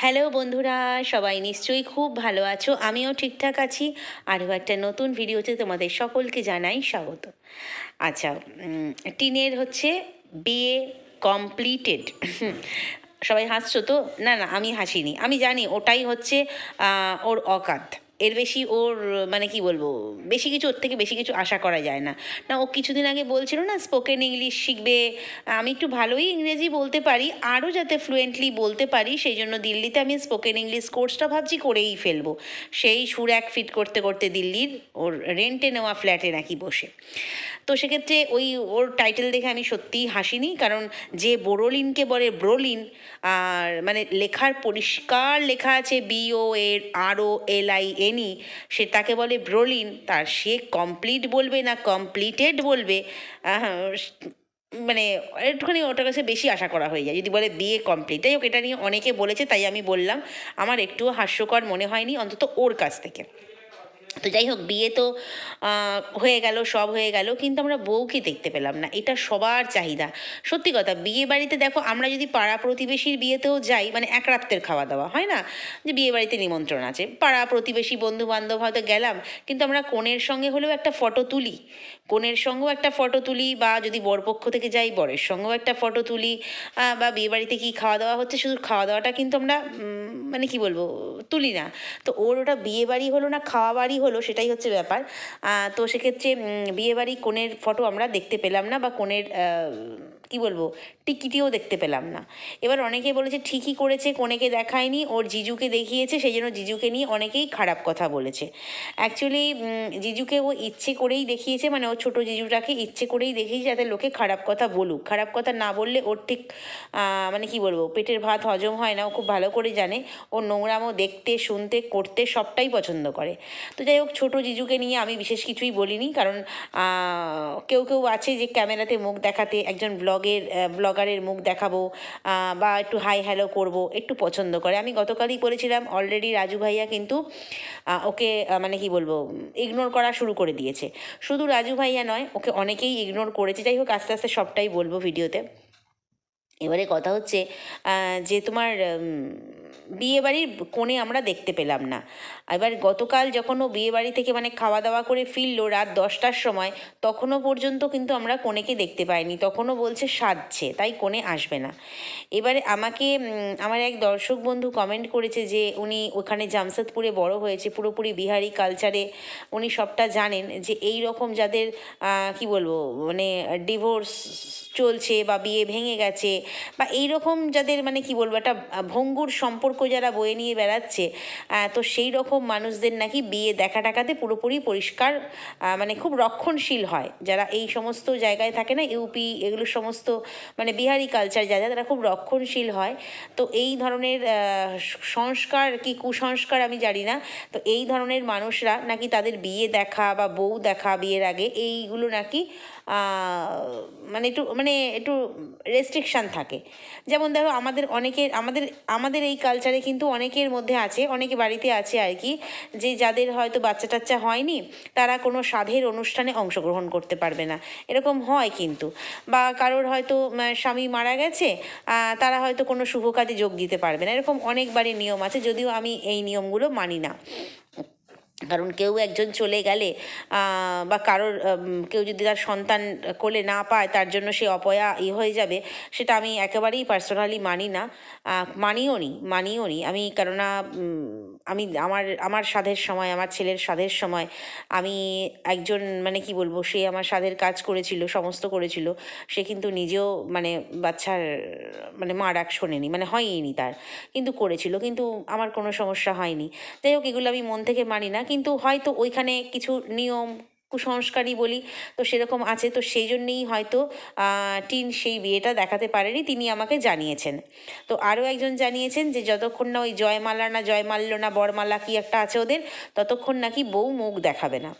Hello বন্ধুরা, সবাই নিশ্চয়ই খুব ভালো আছো। আমিও ঠিকঠাক আছি। আরও একটা নতুন ভিডিওতে তোমাদের সকলকে জানাই স্বাগত। আচ্ছা টিনের হচ্ছে বিয়ে কমপ্লিটেড সবাই হাসছো তো? না না, আমি হাসিনি। আমি জানি, ওটাই হচ্ছে ওর অকাত এর বেশি ওর মানে কি বলব, বেশি কিছু ওর থেকে বেশি কিছু আশা করা যায় না। না, ও কিছুদিন আগে বলছিল না স্পোকেন ইংলিশ শিখবে। আমি একটু ভালোই ইংরেজি বলতে পারি, আরও যাতে ফ্লুয়েন্টলি বলতে পারি, সেই জন্য দিল্লিতে আমি স্পোকেন ইংলিশ কোর্সটা ভাবছি করেই ফেলব। সেই সুর এক ফিট করতে করতে দিল্লির ওর রেন্টে নেওয়া ফ্ল্যাটে নাকি বসে। তো সেক্ষেত্রে ওই ওর টাইটেল দেখে আমি সত্যিই হাসিনি, কারণ যে বোরোলিনকে বলে ব্রোলিন আর মানে লেখার পরিষ্কার লেখা আছে বিও এর আরও এল আই এনই সে তাকে বলে ব্রোলিন। তার সে কমপ্লিট বলবে না কমপ্লিটেড বলবে? মানে একটুখানি ওটার কাছে বেশি আশা করা হয়ে যায়। যদি বলে বিয়ে কমপ্লিট যাই হোক, এটা নিয়ে অনেকে বলেছে, তাই আমি বললাম। আমার একটুও হাস্যকর মনে হয়নি, অন্তত ওর কাছ থেকে। তো যাই হোক, বিয়ে তো হয়ে গেল, সব হয়ে গেল, কিন্তু আমরা বউকে দেখতে পেলাম না। এটা সবার চাহিদা। সত্যি কথা, বিয়ে বাড়িতে দেখো, আমরা যদি পাড়া প্রতিবেশীর বিয়েতেও যাই মানে এক রাত্রের খাওয়া দাওয়া, হয় না? যে বিয়ে বাড়িতে নিমন্ত্রণ আছে। পাড়া প্রতিবেশী বন্ধু বান্ধব হয়তো গেলাম, কিন্তু আমরা কনের সঙ্গে হলেও একটা ফটো তুলি। কনের সঙ্গেও একটা ফটো তুলি, বা যদি বরপক্ষ থেকে যাই, বরের সঙ্গেও একটা ফটো তুলি বা বিয়ে বাড়িতে কী খাওয়া দাওয়া হচ্ছে, শুধু খাওয়া দাওয়াটা কিন্তু আমরা মানে কি বলব, তুলি না। তো ওর ওটা বিয়ে বাড়ি হলো না, খাওয়া বাড়ি হলো সেটাই হচ্ছে ব্যাপার। তো সেক্ষেত্রে বিয়েবাড়ি কনের ফটো আমরা দেখতে পেলাম না বা কনের কি বলব, টিকিটিও দেখতে পেলাম না। এবার অনেকে বলেছে, ঠিকই করেছে, কনেকে দেখায়নি, ওর জিজুকে দেখিয়েছে সেই জন্য জিজুকে নিয়ে অনেকেই খারাপ কথা বলেছে। অ্যাকচুয়ালি জিজুকে ও ইচ্ছে করেই দেখিয়েছে মানে ও ছোটো জিজুটাকে ইচ্ছে করেই দেখিয়েছে যাতে লোকে খারাপ কথা বলুক। খারাপ কথা না বললে ওর ঠিক মানে কি বলব, পেটের ভাত হজম হয় না, ও খুব ভালো করে জানে। ও নোংরামো দেখতে, শুনতে, করতে সবটাই পছন্দ করে। তো যাই হোক, ছোটো জিজুকে নিয়ে আমি বিশেষ কিছুই বলিনি, কারণ কেউ কেউ আছে যে ক্যামেরাতে মুখ দেখাতে একজন ব্লগের ব্লগারের মুখ দেখাবো বা একটু হাই হ্যালো করব, একটু পছন্দ করে। আমি গতকালই বলেছিলাম অলরেডি রাজু ভাইয়া কিন্তু ওকে মানে কি বলব ইগনোর করা শুরু করে দিয়েছে। শুধু রাজু ভাইয়া নয়, ওকে অনেকেই ইগনোর করেছে। যাই হোক, আস্তে আস্তে সবটাই বলব ভিডিওতে। এবারে কথা হচ্ছে যে তোমার বিয়েবাড়ির কোণে আমরা দেখতে পেলাম না। এবার গতকাল যখন ও বিয়েবাড়ি থেকে মানে খাওয়া দাওয়া করে ফিরলো রাত দশটার সময়, তখনও পর্যন্ত কিন্তু আমরা কোণেকে দেখতে পাইনি। তখনও বলছে সাজছে, তাই কোণে আসবে না। এবারে আমাকে আমার এক দর্শক বন্ধু কমেন্ট করেছে যে উনি ওখানে জামশেদপুরে বড় হয়েছে, পুরোপুরি বিহারি কালচারে উনি সবটা জানেন যে এই রকম যাদের কি বলব মানে ডিভোর্স চলছে বা বিয়ে ভেঙে গেছে বা এই রকম যাদের মানে কি বলব, একটা ভঙ্গুর সম্পর্ক যারা বয়ে নিয়ে বেড়াচ্ছে তো সেই রকম মানুষদের নাকি বিয়ে দেখা টাকাতে পুরোপুরি পরিষ্কার মানে খুব রক্ষণশীল হয়। যারা এই সমস্ত জায়গায় থাকে না, ইউপি, এগুলো সমস্ত মানে বিহারি কালচার যারা তারা খুব রক্ষণশীল হয়। তো এই ধরনের সংস্কার কি কুসংস্কার আমি জানি না, তো এই ধরনের মানুষরা নাকি তাদের বিয়ে দেখা বা বউ দেখা বিয়ের আগে, এইগুলো নাকি মানে একটু মানে একটু রেস্ট্রিকশান থাকে। যেমন ধরো আমাদের অনেকের, আমাদের আমাদের এই কালচারে কিন্তু অনেকের মধ্যে আছে, অনেকে বাড়িতে আছে আর কি, যে যাদের হয়তো বাচ্চা টাচ্চা হয়নি, তারা কোনো সাধের অনুষ্ঠানে অংশগ্রহণ করতে পারবে না। এরকম হয় কিন্তু। বা কারোর হয়তো স্বামী মারা গেছে তারা হয়তো কোনো শুভ কাজে যোগ দিতে পারবে না। এরকম অনেকবারই নিয়ম আছে, যদিও আমি এই নিয়মগুলো মানি না। কারণ কেউ একজন চলে গেলে বা কারোর কেউ যদি তার সন্তান কোলে না পায়, তার জন্য সে অপয়া ই হয়ে যাবে, সেটা আমি একেবারেই পার্সোনালি মানি না। মানিও নি মানিও নি। আমি কেননা আমি আমার আমার সাধের সময়, আমার ছেলের সাধের সময়, আমি একজন মানে কি বলব, সে আমার সাধের কাজ করেছিল, সমস্ত করেছিল, সে কিন্তু নিজেও মানে বাচ্চার মানে মা ডাক শোনেনি মানে হয়নি তার, কিন্তু করেছিল, কিন্তু আমার কোনো সমস্যা হয়নি। যাই হোক, এগুলো আমি মন থেকে মানি না, কিন্তু হয়তো ওইখানে কিছু নিয়ম কুসংস্কারই বলি, তো সেরকম আছে, তো সেই জন্যেই হয়তো টিন সেই বিয়েটা দেখাতে পারেনি, তিনি আমাকে জানিয়েছেন। তো আরও একজন জানিয়েছেন যে, যতক্ষণ না ওই জয়মালা না জয়মাল্য না বরমালা কি একটা আছে ওদের, ততক্ষণ নাকি বউ মুখ দেখাবে না।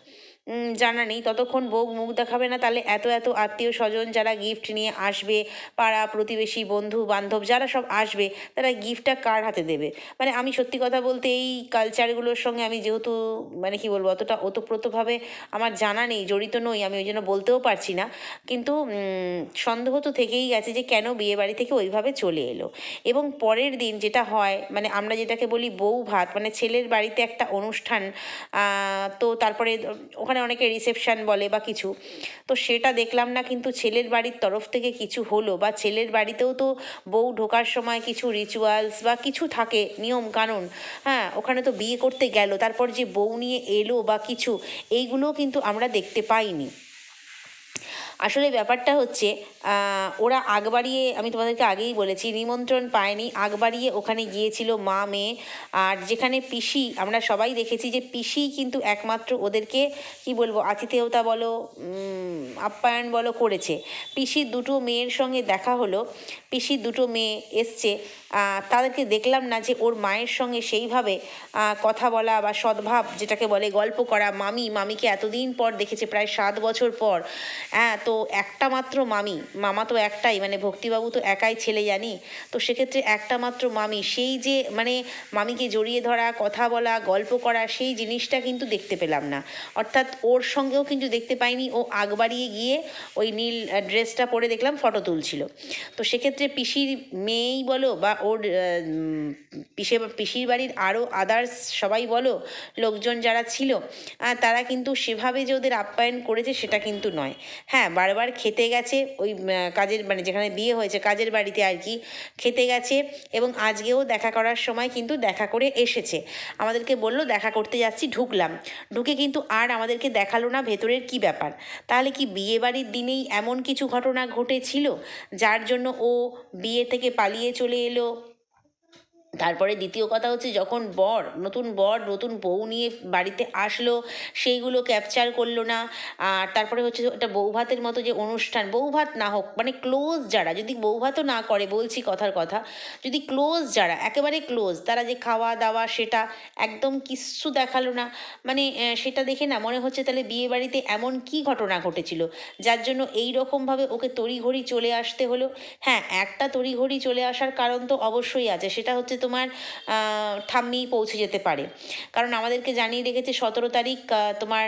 জানা নেই। ততক্ষণ বউ মুখ দেখাবে না, তাহলে এত এত আত্মীয় স্বজন যারা গিফট নিয়ে আসবে, পাড়া প্রতিবেশী, বন্ধু, বান্ধব যারা সব আসবে, তারা গিফটটা কার হাতে দেবে? মানে আমি সত্যি কথা বলতে এই কালচারগুলোর সঙ্গে আমি যেহেতু মানে কি বলব, অতটা ওতপ্রোতভাবে আমার জানা নেই, জড়িত নই, আমি ওই জন্য বলতেও পারছি না। কিন্তু সন্দেহ তো থেকেই গেছে যে কেন বিয়ে বাড়ি থেকে ওইভাবে চলে এলো। এবং পরের দিন যেটা হয় মানে আমরা যেটাকে বলি বউ ভাত মানে ছেলের বাড়িতে একটা অনুষ্ঠান তো তারপরে, ওখানে অনেকে রিসেপশান বলে বা কিছু। তো সেটা দেখলাম না, কিন্তু ছেলের বাড়ির তরফ থেকে কিছু হলো বা ছেলের বাড়িতেও তো বউ ঢোকার সময় কিছু রিচুয়ালস বা কিছু থাকে, নিয়ম কানুন। হ্যাঁ ওখানে তো বিয়ে করতে গেল, তারপর যে বউ নিয়ে এলো বা কিছু, এইগুলোও কিন্তু আমরা দেখতে পাইনি। আসলে ব্যাপারটা হচ্ছে ওরা আগ বাড়িয়ে আমি তোমাদেরকে আগেই বলেছি, নিমন্ত্রণ পায়নি। আগ বাড়িয়ে ওখানে গিয়েছিল মা, মেয়ে, আর যেখানে পিসি, আমরা সবাই দেখেছি যে পিসি কিন্তু একমাত্র ওদেরকে, কি বলব, আতিথেয়তা বলো আপ্যায়ন বলো করেছে। পিসির দুটো মেয়ের সঙ্গে দেখা হলো পিসির দুটো মেয়ে এসছে তাদেরকে দেখলাম না যে ওর মায়ের সঙ্গে সেইভাবে কথা বলা বা সদ্ভাব, যেটাকে বলে গল্প করা, মামি, মামিকে এতদিন পর দেখেছে, প্রায় সাত বছর পর। হ্যাঁ তো একটা মাত্র মামি, মামা তো একটাই মানে ভক্তিবাবু তো একাই ছেলে জানি, তো সেক্ষেত্রে একটা মাত্র মামি, সেই যে মানে মামিকে জড়িয়ে ধরা, কথা বলা, গল্প করা, সেই জিনিসটা কিন্তু দেখতে পেলাম না। অর্থাৎ ওর সঙ্গেও কিন্তু দেখতে পাইনি, ও আগ বাড়িয়ে গিয়ে ওই নীল ড্রেসটা পরে দেখলাম ফটো তুলছিল। তো সেক্ষেত্রে পিসির মেয়েই বলো বা ওর পিসে, পিসির বাড়ির আরও আদার্স সবাই বলো, লোকজন যারা ছিল তারা কিন্তু সেভাবে যে ওদের আপ্যায়ন করেছে সেটা কিন্তু নয়। হ্যাঁ বারবার খেতে গেছে, ওই কাজের মানে যেখানে বিয়ে হয়েছে, কাজের বাড়িতে আর কি খেতে গেছে এবং আজকেও দেখা করার সময় কিন্তু দেখা করে এসেছে। আমাদেরকে বলল, দেখা করতে যাচ্ছি, ঢুকলাম। ঢুকে কিন্তু আর আমাদেরকে দেখাল না ভেতরের কি ব্যাপার। তাহলে কি বিয়ে বাড়ির দিনেই এমন কিছু ঘটনা ঘটেছিল, যার জন্য ও বিয়ে থেকে পালিয়ে চলে এলো? তারপরে দ্বিতীয় কথা হচ্ছে যখন বর, নতুন বর, নতুন বউ নিয়ে বাড়িতে আসলো, সেইগুলো ক্যাপচার করল না। আর তারপরে হচ্ছে একটা বৌভাতের মতো যে অনুষ্ঠান বৌভাত না হোক মানে ক্লোজ যারা, যদি বৌভাতও না করে, বলছি কথার কথা, যদি ক্লোজ যারা, একেবারে ক্লোজ তারা যে খাওয়া দাওয়া সেটা একদম কিচ্ছু দেখাল না। মানে সেটা দেখে না মনে হচ্ছে তাহলে বিয়ে বাড়িতে এমন কি ঘটনা ঘটেছিল, যার জন্য এই রকমভাবে ওকে তড়িঘড়ি চলে আসতে হলো। হ্যাঁ একটা তড়িঘড়ি চলে আসার কারণ তো অবশ্যই আছে, সেটা হচ্ছে তোমার ঠাম্মি পৌঁছে যেতে পারে। কারণ আমাদেরকে জানিয়ে রেখেছে সতেরো তারিখ তোমার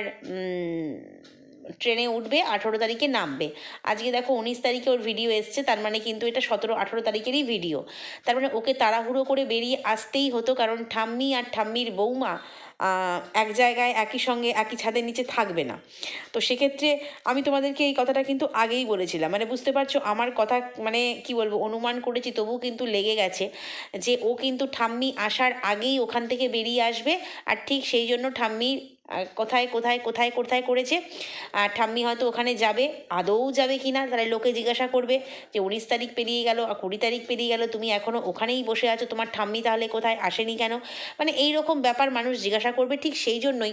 ট্রেনে উঠবে, আঠেরো তারিখে নামবে। আজকে দেখো উনিশ তারিখে ওর ভিডিও এসছে, তার মানে কিন্তু এটা সতেরো, আঠেরো তারিখেরই ভিডিও তার মানে ওকে তাড়াহুড়ো করে বেরিয়ে আসতেই হতো, কারণ ঠাম্মি আর ঠাম্মির বৌমা এক জায়গায়, একই সঙ্গে, একই ছাদের নিচে থাকবে না। তো সেক্ষেত্রে আমি তোমাদেরকে এই কথাটা কিন্তু আগেই বলেছিলাম। মানে বুঝতে পারছ, আমার কথা মানে কি বলব, অনুমান করেছি তবু কিন্তু লেগে গেছে যে ও কিন্তু ঠাম্মি আসার আগেই ওখান থেকে বেরিয়ে আসবে, আর ঠিক সেই জন্য ঠাম্মি আহ, কোথায় কোথায় কোথায় কোথায় করেছে? আর ঠাম্মি হয়তো ওখানে যাবে আদৌ যাবে কি না তাহলে লোকে জিজ্ঞাসা করবে যে উনিশ তারিখ পেরিয়ে গেল আর কুড়ি তারিখ পেরিয়ে গেল তুমি এখনও ওখানেই বসে আছো তোমার ঠাম্মি তাহলে কোথায় আসেনি কেন? মানে এই রকম ব্যাপার মানুষ জিজ্ঞাসা করবে ঠিক সেই জন্যই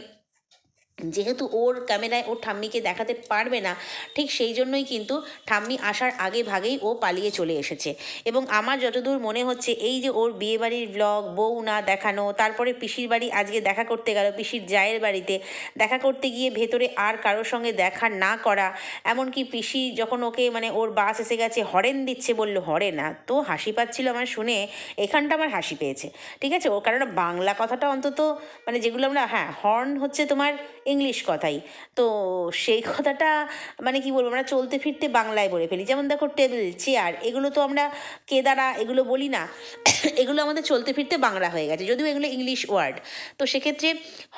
যেহেতু ওর ক্যামেরায় ওর ঠাম্মিকে দেখাতে পারবে না, ঠিক সেই জন্যই কিন্তু ঠাম্মি আসার আগে ভাগেই ও পালিয়ে চলে এসেছে। এবং আমার যতদূর মনে হচ্ছে, এই যে ওর বিয়েবাড়ির ব্লগ বউ না দেখানো, তারপরে পিসির বাড়ি আজকে দেখা করতে গেল, পিসির জায়ের বাড়িতে, দেখা করতে গিয়ে ভেতরে আর কারোর সঙ্গে দেখা না করা, এমনকি পিসি যখন ওকে মানে ওর বাস এসে গেছে, হরেন দিচ্ছে বলল হরেন না। তো হাসি পাচ্ছিল আমার শুনে, এখানটা আমার হাসি পেয়েছে, ঠিক আছে? ও কারণ বাংলা কথাটা অন্তত মানে যেগুলো আমরা হ্যাঁ হর্ন হচ্ছে তোমার ইংলিশ কথাই। তো সেই কথাটা মানে কি বলব, আমরা চলতে ফিরতে বাংলায় বলে ফেলি। যেমন দেখো টেবিল চেয়ার এগুলো তো আমরা কেদারা এগুলো বলি না, এগুলো আমাদের চলতে ফিরতে বাংলা হয়ে গেছে, যদিও এগুলো ইংলিশ ওয়ার্ড তো সেক্ষেত্রে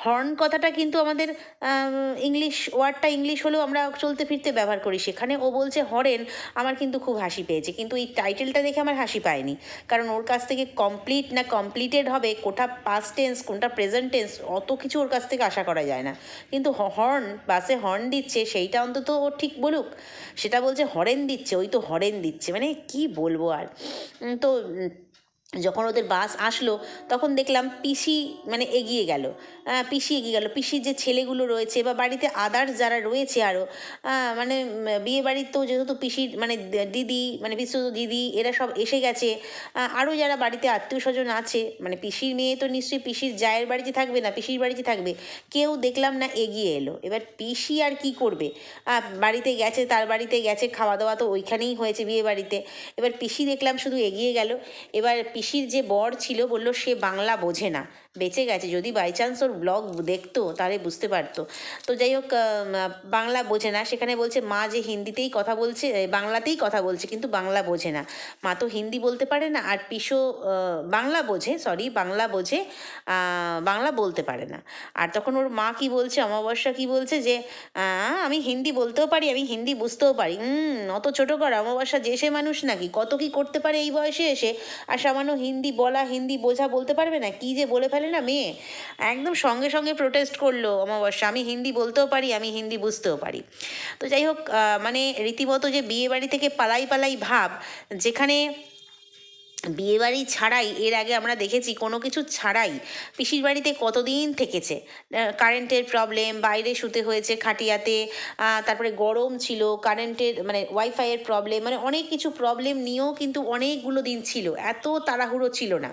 হর্ন কথাটা কিন্তু আমাদের ইংলিশ ওয়ার্ডটা ইংলিশ হলেও আমরা চলতে ফিরতে ব্যবহার করি। সেখানে ও বলছে, হরেন, আমার কিন্তু খুব হাসি পেয়েছে। কিন্তু এই টাইটেলটা দেখে আমার হাসি পায়নি। কারণ ওর কাছ থেকে কমপ্লিট না কমপ্লিটেড হবে কোনটা পাস্ট টেন্স কোনটা প্রেজেন্ট টেন্স অত কিছু ওর কাছ থেকে আশা করা যায় না। কিন্তু হর্ন বাসে হর্ন দিচ্ছে, সেইটা অন্তত ও ঠিক বলুক। সেটা বলছে হরেন দিচ্ছে, ওই তো হরেন দিচ্ছে। মানে কি বলব আর? তো যখন ওদের বাস আসলো, তখন দেখলাম পিসি মানে এগিয়ে গেল। পিসি এগিয়ে গেল? পিসির যে ছেলেগুলো রয়েছে বা বাড়িতে আদার্স যারা রয়েছে আরও মানে বিয়ে বাড়ির তো যেহেতু পিসির মানে দিদি মানে পিসু দিদি, এরা সব এসে গেছে। আরও যারা বাড়িতে আত্মীয় স্বজন আছে মানে পিসির মেয়ে তো নিশ্চয়ই পিসির জায়ের বাড়িতে থাকবে না, পিসির বাড়িতে থাকবে। কেউ দেখলাম না এগিয়ে এলো। এবার পিসি আর কি করবে? বাড়িতে গেছে, তার বাড়িতে গেছে খাওয়া দাওয়া তো ওইখানেই হয়েছে বিয়ে বাড়িতে। এবার পিসি দেখলাম শুধু এগিয়ে গেল। এবার পিসির যে বর ছিল বলল, সে বাংলা বোঝে না। বেঁচে গেছে। যদি বাই চান্স ওর ব্লগ দেখতো, তাহলে বুঝতে পারতো। তো যাই হোক বাংলা বোঝে না। সেখানে বলছে, মা যে হিন্দিতেই কথা বলছে বাংলাতেই কথা বলছে, কিন্তু বাংলা বোঝে না। মা তো হিন্দি বলতে পারে না, আর পিসো বাংলা বোঝে সরি বাংলা বোঝে বাংলা বলতে পারে না। আর তখন ওর মা কি বলছে, অমাবস্যা কি বলছে যে আমি হিন্দি বলতেও পারি, আমি হিন্দি বুঝতেও পারি। অত ছোটো কর, অমাবস্যা যে সে মানুষ নাকি, কত কি করতে পারে এই বয়সে এসে? আর সামান্য হিন্দি বলা, হিন্দি বোঝা বলতে পারবে না, কি যে বলে ফেলে না, মেয়ে, একদম সঙ্গে সঙ্গে প্রোটেস্ট করল অমাবস্যা। আমি হিন্দি বলতেও পারি, আমি হিন্দি বুঝতেও পারি। তো যাই হোক মানে রীতিমতো যে বিয়ে বাড়ি থেকে পালাই পালাই ভাব, যেখানে বিয়েবাড়ি ছাড়াই, এর আগে আমরা দেখেছি কোনো কিছু ছাড়াই পিসির বাড়িতে কতদিন থেকেছে? কারেন্টের প্রবলেম বাইরে শুতে হয়েছে খাটিয়াতে তারপরে গরম ছিল কারেন্টের মানে ওয়াইফাইয়ের প্রবলেম মানে অনেক কিছু প্রবলেম নিয়েও কিন্তু অনেকগুলো দিন ছিল, এত তাড়াহুড়ো ছিল না।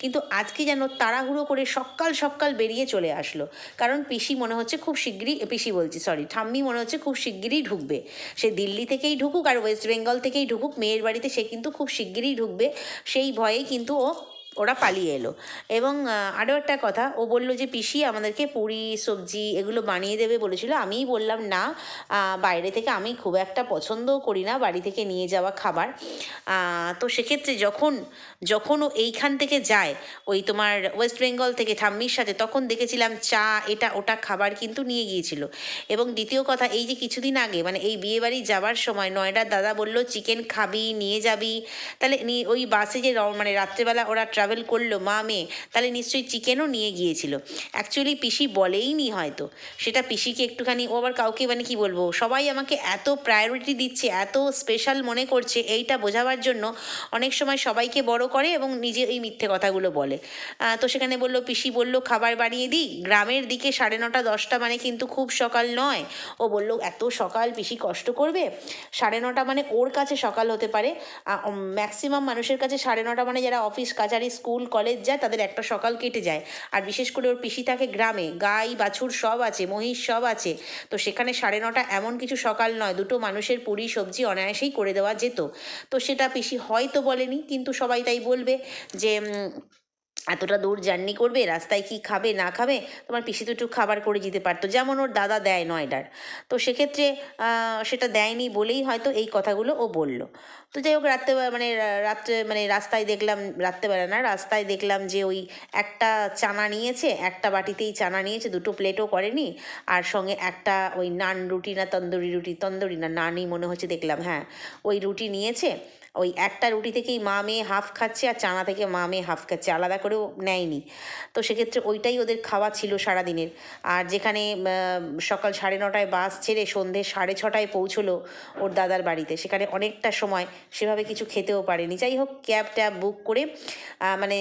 কিন্তু আজকে যেন তাড়াহুড়ো করে সকাল সকাল বেরিয়ে চলে আসলো, কারণ পিসি মনে হচ্ছে খুব শিগগিরই পিসি বলছি সরি ঠাম্মি মনে হচ্ছে খুব শিগগিরই ঢুকবে। সে দিল্লি থেকেই ঢুকুক আর ওয়েস্ট বেঙ্গল থেকেই ঢুকুক, মেয়ের বাড়িতে সে কিন্তু খুব শিগগিরই ঢুকবে। সেই ভয়েই কিন্তু ও ওরা পালিয়ে এলো। এবং আরও একটা কথা, ও বলল যে, পিসি, আমাদেরকে পুরি, সবজি এগুলো বানিয়ে দেবে বলেছিল। আমিই বললাম, না বাইরে থেকে আমি খুব একটা পছন্দও করি না, বাড়ি থেকে নিয়ে যাওয়া খাবার। তো সেক্ষেত্রে যখন যখন ও এইখান থেকে যায়, ওই তোমার ওয়েস্ট বেঙ্গল থেকে ঠাম্মির সাথে, তখন দেখেছিলাম চা, এটা, ওটা খাবার কিন্তু নিয়ে গিয়েছিল। এবং দ্বিতীয় কথা, এই যে কিছুদিন আগে মানে এই বিয়েবাড়ি যাওয়ার সময় নয়ডার দাদা বলল, চিকেন খাবি, নিয়ে যাবি। তাহলে ওই বাসে যে মানে রাত্রেবেলা ওরা ট্রাভেল করল মা মেয়ে, তাহলে নিশ্চয়ই চিকেনও নিয়ে গিয়েছিল। অ্যাকচুয়ালি পিসি বলেই নি হয়তো। সেটা পিসিকে একটুখানি, ও আবার কাউকে মানে কি বলব, সবাই আমাকে এত প্রায়োরিটি দিচ্ছে, এত স্পেশাল মনে করছে, এইটা বোঝাবার জন্য অনেক সময় সবাইকে বড় করে এবং নিজে এই মিথ্যে কথাগুলো বলে। তো সেখানে বলল, পিসি বলল, খাবার বানিয়ে দিই? গ্রামের দিকে সাড়ে নটা, দশটা মানে কিন্তু খুব সকাল নয়। ও বলল, এত সকাল পিসি কষ্ট করবে? সাড়ে নটা মানে ওর কাছে সকাল হতে পারে। ম্যাক্সিমাম মানুষের কাছে সাড়ে নটা মানে যারা অফিস কাচারি স্কুল, কলেজ যায়, তাদের একটা সকাল কেটে যায়। আর বিশেষ করে ওর পিসি থাকে গ্রামে, গাই, বাছুর সব আছে, মহিষ সব আছে। তো সেখানে সাড়ে নটা এমন কিছু সকাল নয়, দুটো মানুষের পুরি, সবজি অনায়াসেই করে দেওয়া যেত। তো সেটা পিসি হয়তো বলেনি, কিন্তু সবাই তাই বলবে যে এতটা দূর জার্নি করবে, রাস্তায় কি খাবে, না খাবে, তোমার পিসি একটু খাবার করে দিতে পারতো। যেমন ওর দাদা দেয় নয়ডার। তো সেক্ষেত্রে সেটা দেয়নি বলেই হয়তো এই কথাগুলো ও বলল। তো যাই হোক, রাত্রে মানে রাত্রে মানে রাস্তায় দেখলাম, রাত্রেবেলা না, রাস্তায় দেখলাম যে ওই একটা চানা নিয়েছে, একটা বাটিতেই চানা নিয়েছে, দুটো প্লেটও করেনি। আর সঙ্গে একটা ওই নান রুটি না, তন্দুরি রুটি, তন্দুরি না, নানই মনে হচ্ছে দেখলাম হ্যাঁ ওই রুটি নিয়েছে। ওই একটা রুটি থেকেই মা মেয়ে হাফ খাচ্ছে আর চানা থেকে মা মেয়ে হাফ খাচ্ছে, আলাদা করেও নেয়নি। তো সেক্ষেত্রে ওইটাই ওদের খাওয়া ছিল সারাদিনের। আর যেখানে সকাল সাড়ে নটায় বাস ছেড়ে সন্ধে সাড়ে ছটায় পৌঁছলো ওর দাদার বাড়িতে। সেখানে অনেকটা সময় সেভাবে কিছু খেতেও পারেনি। যাই হোক, ক্যাব ট্যাব বুক করে মানে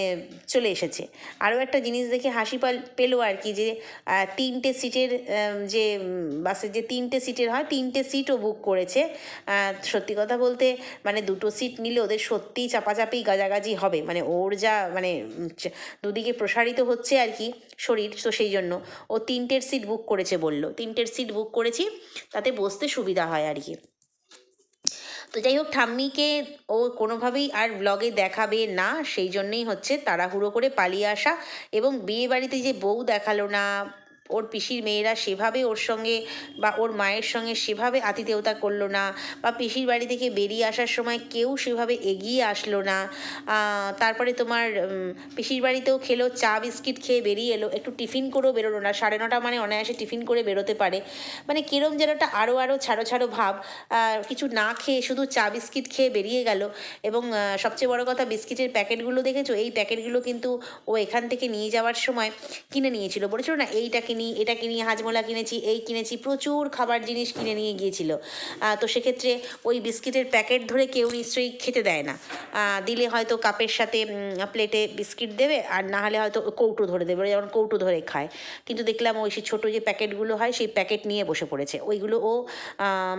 চলে এসেছে। আরও একটা জিনিস দেখে হাসি পাল, পেল আর কি যে তিনটে সিটের যে, বাসের যে তিনটে সিটের হয়, তিনটে সিটও বুক করেছে। সত্যি কথা বলতে মানে দুটো সিট নিলে ওদের সত্যিই চাপাচাপি গাজাগাজি হবে। মানে ওর যা মানে দুদিকে প্রসারিত হচ্ছে আর কি শরীর, তো সেই জন্য। ও তিনটের সিট বুক করেছে বলল। তিনটের সিট বুক করেছি, তাতে বসতে সুবিধা হয় আর কি। তো যাই হোক, ঠাম্মিকে ও কোনোভাবেই আর ব্লগে দেখাবে না। সেই জন্যেই হচ্ছে তাড়াহুড়ো করে পালিয়ে আসা এবং বিয়ে বাড়িতে যে বউ দেখাল না ওর পিসির মেয়েরা সেভাবে ওর সঙ্গে বা ওর মায়ের সঙ্গে সেভাবে আতিথেয়তা করল না বা পিসির বাড়ি থেকে বেরিয়ে আসার সময় কেউ সেভাবে এগিয়ে আসলো না। তারপরে তোমার পিসির বাড়িতেও খেলো, চা বিস্কিট খেয়ে বেরিয়ে এলো, একটু টিফিন করেও বেরোলো না। সাড়ে নটা মানে অনায়াসে টিফিন করে বেরোতে পারে। মানে কিরম যেন একটা আরও আরও ছাড়ো ছাড়ো ভাব। কিছু না খেয়ে শুধু চা বিস্কিট খেয়ে বেরিয়ে গেল এবং সবচেয়ে বড় কথা বিস্কিটের প্যাকেটগুলো দেখেছ? এই প্যাকেটগুলো কিন্তু ও এখান থেকে নিয়ে যাওয়ার সময় কিনে নিয়েছিল। বলেছিল, না এইটা কিনি, এটা কিনি, হাজমোলা কিনেছি, এই কিনেছি, প্রচুর খাবার জিনিস কিনে নিয়ে গিয়েছিল। তো সেক্ষেত্রে ওই বিস্কিটের প্যাকেট ধরে কেউ নিশ্চয়ই খেতে দেয় না। দিলে হয়তো কাপের সাথে প্লেটে বিস্কিট দেবে, আর না হলে হয়তো কৌটো ধরে দেবে, যেমন কৌটো ধরে খায়। কিন্তু দেখলাম ওই সেই ছোটো যে প্যাকেটগুলো হয়, সেই প্যাকেট নিয়ে বসে পড়েছে। ওইগুলো ও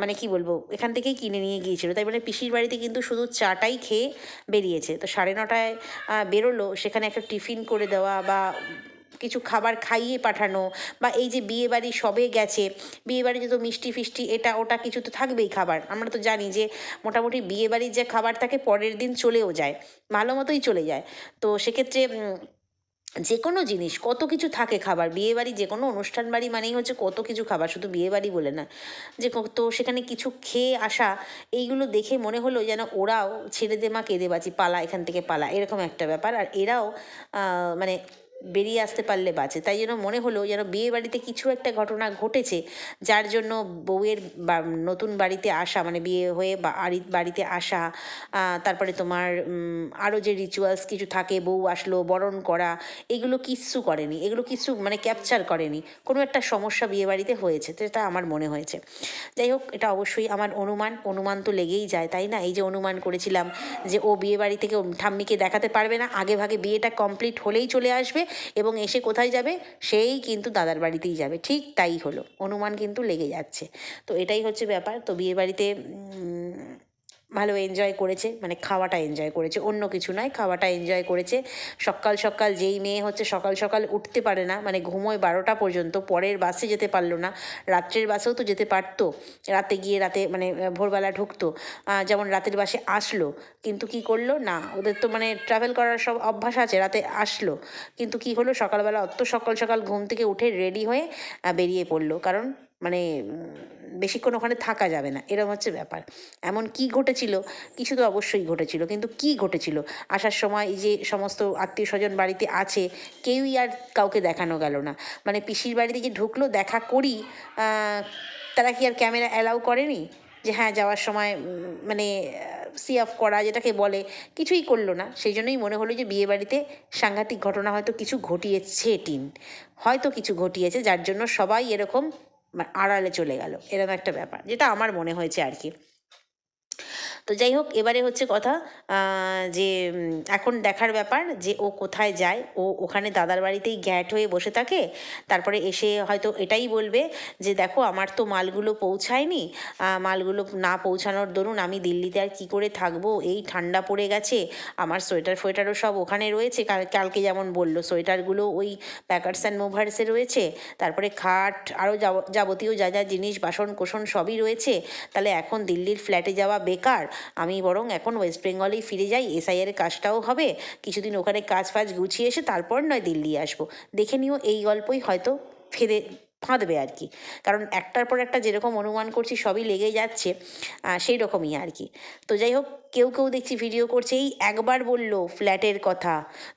মানে কি বলব, এখান থেকেই কিনে নিয়ে গিয়েছিল। তাই মানে পিসির বাড়িতে কিন্তু শুধু চাটাই খেয়ে বেরিয়েছে। তো সাড়ে নটায় বেরোলো, সেখানে একটা টিফিন করে দেওয়া বা কিছু খাবার খাইয়ে পাঠানো বা এই যে বিয়েবাড়ি সবে গেছে, বিয়ে বাড়িতে তো মিষ্টি ফিষ্টি এটা ওটা কিছু তো থাকবেই খাবার। আমরা তো জানি যে মোটামুটি বিয়েবাড়ির যে খাবার থাকে পরের দিন চলেও যায়, ভালো মতোই চলে যায়। তো সেক্ষেত্রে যে কোনো জিনিস, কত কিছু থাকে খাবার, বিয়ে বাড়ি যে কোনো অনুষ্ঠান বাড়ি মানেই হচ্ছে কত কিছু খাবার, শুধু বিয়ে বাড়ি বলে না। যে তো সেখানে কিছু খেয়ে আসা, এইগুলো দেখে মনে হলো যেন ওরাও ছেড়ে দে মা কেঁদে বাঁচি, পালা এখান থেকে পালা, এরকম একটা ব্যাপার। আর এরাও মানে বেরিয়ে আসতে পারলে বাঁচে। তাই জন্য মনে হলো যেন বিয়ে বাড়িতে কিছু একটা ঘটনা ঘটেছে, যার জন্য বউয়ের নতুন বাড়িতে আসা মানে বিয়ে হয়ে বাড়িতে আসা তারপরে তোমার আরও যে রিচুয়ালস কিছু থাকে, বউ আসলো, বরণ করা, এগুলো কিচ্ছু করেনি। এগুলো কিছু মানে ক্যাপচার করেনি। কোনো একটা সমস্যা বিয়ে বাড়িতে হয়েছে, তো এটা আমার মনে হয়েছে। যাই হোক, এটা অবশ্যই আমার অনুমান। অনুমান তো লেগেই যায়, তাই না? এই যে অনুমান করেছিলাম যে ও বিয়ে বাড়ি থেকে ঠাম্মিকে দেখাতে পারবে না, আগে ভাগে বিয়েটা কমপ্লিট হলেই চলে আসবে। এবং এসে কোথায় যাবে? সেই কিন্তু দাদার বাড়িতেই যাবে। ঠিক তাই হলো। অনুমান কিন্তু লেগে যাচ্ছে। তো এটাই হচ্ছে ব্যাপার। তো বিয়ে বাড়িতে ভালো এনজয় করেছে মানে খাওয়াটা এনজয় করেছে। অন্য কিছু নয়, খাওয়াটা এনজয় করেছে। সকাল সকাল যেই মেয়ে হচ্ছে সকাল সকাল উঠতে পারে না মানে ঘুমোয় বারোটা পর্যন্ত, পরের বাসে যেতে পারল না, রাত্রের বাসেও তো যেতে পারতো, রাতে গিয়ে রাতে মানে ভোরবেলা ঢুকতো যেমন রাতের বাসে আসলো, কিন্তু কি করল? না, ওদের তো মানে ট্রাভেল করার সব অভ্যাস আছে, রাতে আসলো, কিন্তু কি হলো? সকালবেলা অত সকাল সকাল ঘুম থেকে উঠে রেডি হয়ে বেরিয়ে পড়ল। কারণ মানে বেশিক্ষণ ওখানে থাকা যাবে না এরকম হচ্ছে ব্যাপার। এমন কি ঘটেছিল, কিছু তো অবশ্যই ঘটেছিল, কিন্তু কি ঘটেছিল? আসার সময় যে সমস্ত আত্মীয় স্বজন বাড়িতে আছে, কেউই আর কাউকে দেখানো গেল না। মানে পিসির বাড়িতে যে ঢুকলো, দেখা করি তারা কি আর ক্যামেরা অ্যালাউ করেনি? যে হ্যাঁ যাওয়ার সময় মানে সি অফ করা, যেটাকে বলে, কিছুই করল না। সেই জন্যই মনে হলো যে বিয়ে বাড়িতে সাংঘাতিক ঘটনা হয়তো কিছু ঘটিয়েছে টিন। হয়তো কিছু ঘটিয়েছে, যার জন্য সবাই এরকম আড়ালে চলে গেল এরকম একটা ব্যাপার যেটা আমার মনে হয়েছে আর কি। তো যাই হোক, এবারে হচ্ছে কথা যে এখন দেখার ব্যাপার যে, ও কোথায় যায়, ও ওখানে দাদার বাড়িতেই গ্যাট হয়ে বসে থাকে, তারপরে এসে হয়তো এটাই বলবে যে, দেখো, আমার তো মালগুলো পৌঁছায়নি মালগুলো না পৌঁছানোর দরুন আমি দিল্লিতে আর কি করে থাকব, এই ঠান্ডা পড়ে গেছে, আমার সোয়েটার ফোয়েটারও সব ওখানে রয়েছে, কাল- কালকে যেমন বলল, সোয়েটারগুলো ওই প্যাকার্স অ্যান্ড মুভার্সে রয়েছে, তারপরে খাট আরও যাব- যাবতীয় যা যা জিনিস বাসন কোসন সবই রয়েছে, তাহলে এখন দিল্লির ফ্ল্যাটে যাওয়া বেকার আমি বরং এখন ওয়েস্ট বেঙ্গলেই ফিরে যাই এসআইয়ের কাজটাও হবে, কিছুদিন ওখানে কাজ ফাজ গুছিয়ে এসে তারপর নয় দিল্লি আসব। দেখে নিও, এই গল্পই হয়তো ফেদে ফাঁদবে আর কি। কারণ একটার পর একটা যেরকম অনুমান করছি, সবই লেগে যাচ্ছে সেই রকমই আর কি। তো যাই হোক, কেউ কেউ দেখছি ভিডিও করছে, এই একবার বলল ফ্ল্যাটের কথা,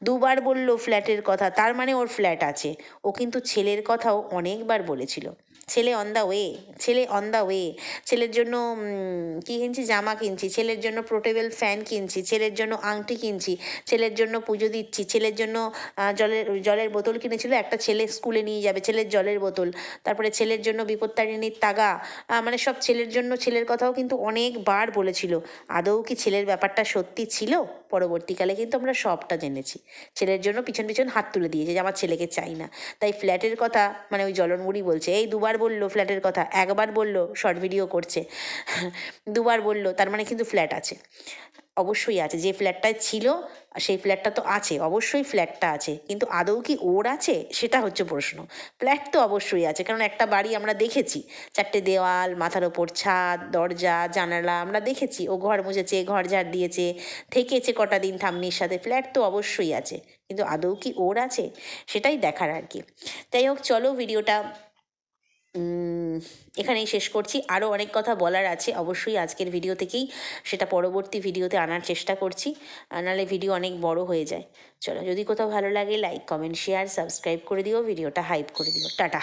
দুবার বলল ফ্ল্যাটের কথা, তার মানে ওর ফ্ল্যাট আছে। ও কিন্তু ছেলের কথাও অনেকবার বলেছিল। ছেলে অন দ্য ওয়ে ছেলে অন দ্য ওয়ে ছেলের জন্য কি কিনছি? জামা কিনছি, ছেলের জন্য পোর্টেবল ফ্যান কিনছি, ছেলের জন্য আংটি কিনছি, ছেলের জন্য পুজো দিচ্ছি, ছেলের জন্য জলের জলের বোতল কিনেছিল, একটা ছেলে স্কুলে নিয়ে যাবে, ছেলের জলের বোতল। তারপরে ছেলের জন্য বিপত্তারিণীর তাগা মানে সব ছেলের জন্য ছেলের কথাও কিন্তু অনেকবার বলেছিল। আদৌ কি ছেলের ব্যাপারটা সত্যি ছিল? পরবর্তীকালে কিন্তু আমরা সবটা জেনেছি। ছেলের জন্য পিছন পিছন হাত তুলে দিয়েছে যে, আমার ছেলেকে চাই না। তাই ফ্ল্যাটের কথা মানে ওই জলনমুড়ি বলছে, এই দুবার বলল ফ্ল্যাটের কথা, একবার বলল শর্ট ভিডিও করছে, দুবার বলল, তার মানে কিন্তু ফ্ল্যাট আছে। অবশ্যই আছে, যে ফ্ল্যাটটায় ছিল, সেই ফ্ল্যাটটা তো আছে, অবশ্যই ফ্ল্যাটটা আছে, কিন্তু আদৌ কি ওর আছে? সেটা হচ্ছে প্রশ্ন। ফ্ল্যাট তো অবশ্যই আছে, কারণ একটা বাড়ি আমরা দেখেছি, চারটে দেওয়াল, মাথার ওপর ছাদ, দরজা, জানালা, আমরা দেখেছি, ও ঘর মুছেছে, ঘর ঝাড় দিয়েছে, থেকেছে কটা দিন ঠাম্মির সাথে, ফ্ল্যাট তো অবশ্যই আছে, কিন্তু আদৌ কি ওর আছে? সেটাই দেখার আর কি। যাই হোক, চলো ভিডিওটা এখানেই শেষ করছি। আরও অনেক কথা বলার আছে। অবশ্যই আজকের ভিডিও থেকেই সেটা পরবর্তী ভিডিওতে আনার চেষ্টা করছি। নাহলে ভিডিও অনেক বড় হয়ে যায়। চলো, যদি কোথাও ভালো লাগে লাইক কমেন্ট শেয়ার সাবস্ক্রাইব করে দিও। ভিডিওটা হাইপ করে দিও। টাটা!